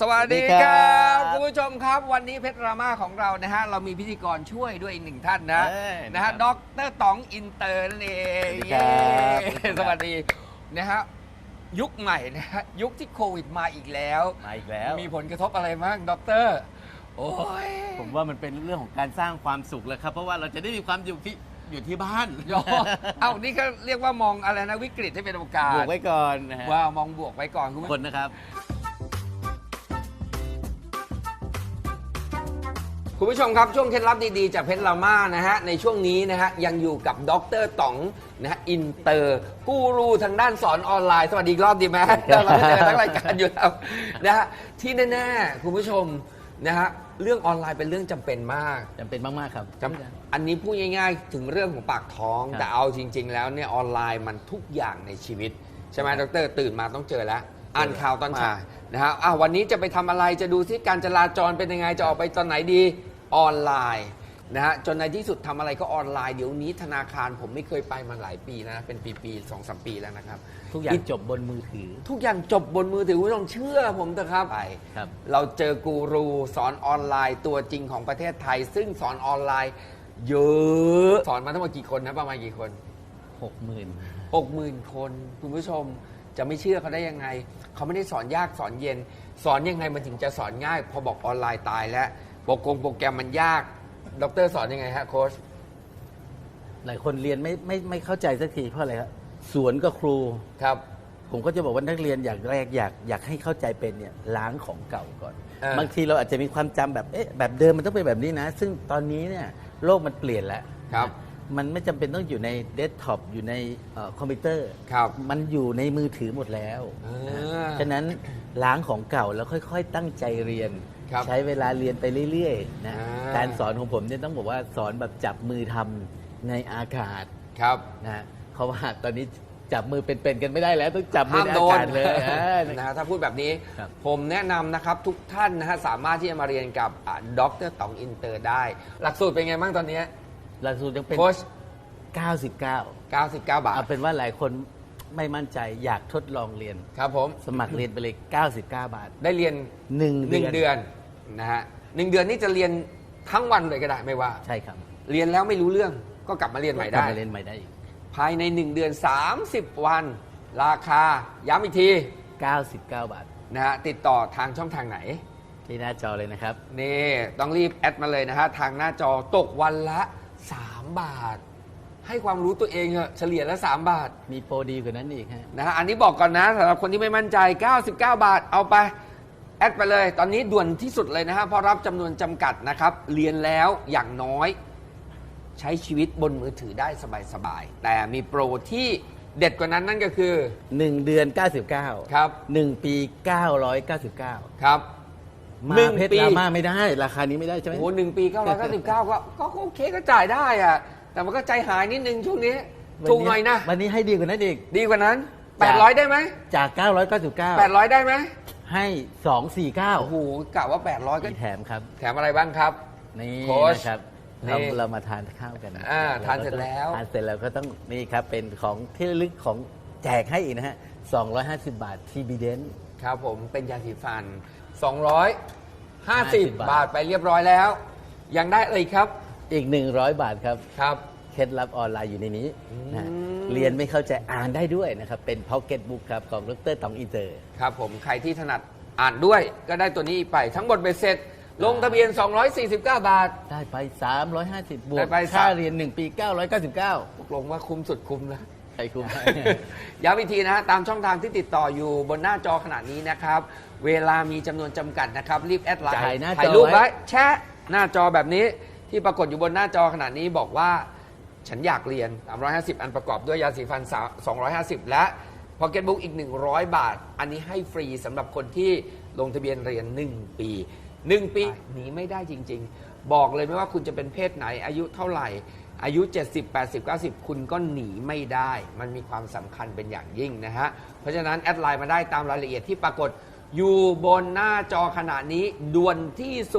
สวัสดีคสวัสดีครัรับบคุณผู้ชมครับ วันนี้เพชรรามาของเรานะฮะ เรามีพิธีกรช่วยด้วยอีกหนึ่งท่านนะเอ้ยนะฮะครับด็อกเตอร์ต๋องอินเตอร์นั่นเองสวัสดีครับ เย้สวัสดีนะฮะยุคใหม่นะฮะยุคที่โควิดมาอีกแล้ว มาอีกแล้ว มีผลกระทบอะไรบ้างด็อกเตอร์โอ้ย ผมว่ามันเป็นเรื่องของการสร้างความสุขแหล้วครับ เพราะว่าเราจะได้มีความอยู่ที่อยู่ที่บ้านโยเอ้านี่ก็เรียกว่ามองอะไรนะวิกฤตให้เป็นโอกาสบวกไว้ก่อนนะฮะว้าวมองบวกไว้ก่อนคุณผู้ชม คนนะครับ คุณผู้ชมครับ ช่วงเคล็ดลับดีๆ จากเพชรลาม่านะฮะในช่วงนี้นะฮะยังอยู่กับดรต๋องนะฮะอินเตอร์กูรูทางด้านสอนออนไลน์ สวัสดีอีกรอบดีไหมเราไม่เจอทั้งรายการอยู่แล้วนะฮะที่แน่ๆคุณผู้ชมนะฮะเรื่องออนไลน์เป็นเรื่องจำเป็นมากจำเป็นมากๆครับ จำอันนี้พูดง่ายๆ ถึงเรื่องของปากท้อง ครับ แต่เอาจริง ๆ แล้วเนี่ยออนไลน์มันทุกอย่างในชีวิต ใช่ไหมดรตื่นมาต้องเจอแล้ว อ่านข่าวตอนเช้านะฮะอ้าววันนี้จะไปทำอะไรจะดูที่การจราจรเป็นยังไงจะออกไปตอนไหนดี ออนไลน์นะฮะจนในที่สุดทำอะไรก็ออนไลน์เดี๋ยวนี้ธนาคารผมไม่เคยไปมาหลายปีแล้วนะเป็นปีๆสองสามปีแล้วนะครับ ทุกอย่างจบบนมือถือ ทุกอย่างจบบนมือถือคุณผู้ชมเชื่อผมเถอะครับไปครับ เราเจอกูรูสอนออนไลน์ตัวจริงของประเทศไทย ซึ่งสอนออนไลน์เยอะสอนมาทั้งหมดกี่คนนะประมาณกี่คน60,000 60,000 คน คุณผู้ชมจะไม่เชื่อเขาได้ยังไง เขาไม่ได้สอนยากสอนเย็น สอนยังไงมันถึงจะสอนง่าย พอบอกออนไลน์ตายแล้ว โปรแกรมโปรแกรมมันยากดรสอนยังไงฮะโค้ชหลายคนเรียนไม่ไม่ไม่เข้าใจสักทีเพราะอะไรครับสวนก็ครู ครับ ผมก็จะบอกว่านักเรียนอย่างแรกอยากอยากให้เข้าใจเป็นเนี่ยล้างของเก่าก่อน อ่า บางทีเราอาจจะมีความจำแบบเอ๊ะแบบเดิมมันต้องเป็นแบบนี้นะ ซึ่งตอนนี้เนี่ยโลกมันเปลี่ยนแล้ว ครับ มันไม่จำเป็นต้องอยู่ในเดสก์ท็อปอยู่ในเอ่อคอมพิวเตอร์ครับมันอยู่ในมือถือหมดแล้วอ่าฉะนั้นล้างของเก่าแล้วค่อย ๆ ตั้งใจเรียน ครับใช้เวลาเรียนไปเรื่อยๆนะอ่า การสอนของผมเนี่ยต้องบอกว่าสอนแบบจับมือทำในอากาศ ครับ นะเพราะว่าตอนนี้จับมือเป็นๆกันไม่ได้แล้ว ต้องจับมือห้ามในโดอานกาศเลยอ่า นะฮะถ้าพูดแบบนี้ ครับผมแนะนำนะครับทุกท่านนะฮะสามารถที่จะมาเรียนกับด็อกเตอร์ต๋องอินเตอร์ได้ หลักสูตรเป็นไงบ้างตอนนี้ หลักสูตรยังเป็น โค้ช99 99 บาท เอาเป็นว่าหลายคนไม่มั่นใจอยากทดลองเรียน ครับผม สมัครเรียนไปเลย 99 บาท ได้เรียนหนึ่งหนึ่งเดืเดืออนนนะฮะหนึ่งเดือนนี่จะเรียนทั้งวันเลยก็ได้ไม่ว่า ใช่ครับเรียนแล้วไม่รู้เรื่องก็กลับมาเรียนใหม่กลัได้บมาเรียนใหม่ได้อีก ภายใน 1 เดือน 30 วัน ราคา ย้ำอีกที99 บาท นะฮะติดต่อทางช่องทางไหน ที่หน้าจอเลยนะครับ นี่ต้องรีบแอดมาเลยนะฮะทางหน้าจอตกวันละ 3 บาท ให้ความรู้ตัวเองเถอะเฉลี่ยละ 3 บาทมีโปรดีกว่านั้นอีกฮะ นะฮะอันนี้บอกก่อนนะสำหรับคนที่ไม่มั่นใจ 99 บาทเอาไป แอดไปเลย ตอนนี้ด่วนที่สุดเลยนะฮะเพราะรับจำนวนจำกัดนะครับ เรียนแล้วอย่างน้อย ใช้ชีวิตบนมือถือได้สบายๆ แต่มีโปรที่เด็ดกว่านั้นนั่นก็คือ1เดือน 99 ครับ 1 ปี 999 ครับ มาหนึ่งเพชรปีดราม่าไม่ได้ ราคานี้ไม่ได้ใช่ไหม โอ้โหหนึ่งปี999ก็ก็ก็โอเคก็จ่ายได้อะแต่มันก็ใจหายนิดนึงช่วงนี้ถูกหน่อยนะ วันนี้ให้ดีกว่านั้นอีก ดีกว่านั้น จ้ะ 800 ได้ไหมจาก 999 800 ได้ไหมให้ 249โอ้โหกะว่า 800 ก็มีแถมครับ แถมอะไรบ้างครับ นี่โค้ชนะครับนี่เราเรามาทานข้าวกันอ่าทานเสร็จแล้ว ทานเสร็จแล้วก็ต้องนี่ครับ เป็นของที่ระลึกของแจกให้อีกนะฮะ 250 บาทที่บีเดน ครับผมเป็นยาสีฟัน 250บาทบาทไปเรียบร้อยแล้ว ยังได้อะไรอีกครับอีก 100 บาทครับครับ เคล็ดลับออนไลน์อยู่ในนี้นะอืมเรียนไม่เข้าใจอ่านได้ด้วยนะครับ เป็นพ็อกเก็ตบุ๊กครับของดรต๋องอินเตอร์ ครับผมใครที่ถนัดอ่านด้วยก็ได้ตัวนี้ไปทั้งหมดเบ็ดเสร็จ ลงทะเบียน 249 บาท ได้ไป 350 บวได้กไป ค่าสามเรียน 1 ปี 999 ตกลงว่าคุ้มสุดคุ้มนะ ใครคุ้ม ย้ำอีกทีนะฮะตามช่องทางที่ติดต่ออยู่บนหน้าจอขนาดนี้นะครับ เวลามีจำนวนจำกัดนะครับ รีบแอดไลน์จ่ายหน้าจอถ่ายรูปไว้ ไว้แชะหน้าจอแบบนี้ที่ปรากฏอยู่บนหน้าจอขนาดนี้บอกว่า ฉันอยากเรียน 350 อันประกอบด้วยยาสีฟัน250 และพอ c เก็ตบุ๊กอีก 100 บาท อันนี้ให้ฟรีสำหรับคนที่ลงทะเบียนเรียน 1 ปี 1 ปีหนีไม่ได้จริง ๆ บอกเลยไม่ว่าคุณจะเป็นเพศไหนอายุเท่าไหร่ อายุ 70 80 90 คุณก็หนีไม่ได้ มันมีความสำคัญเป็นอย่างยิ่งนะฮะ เพราะฉะนั้นแอดไลน์มาได้ตามรายละเอียดที่ปรากฏอยู่บนหน้าจอขณะนี้ด่วนที่สุด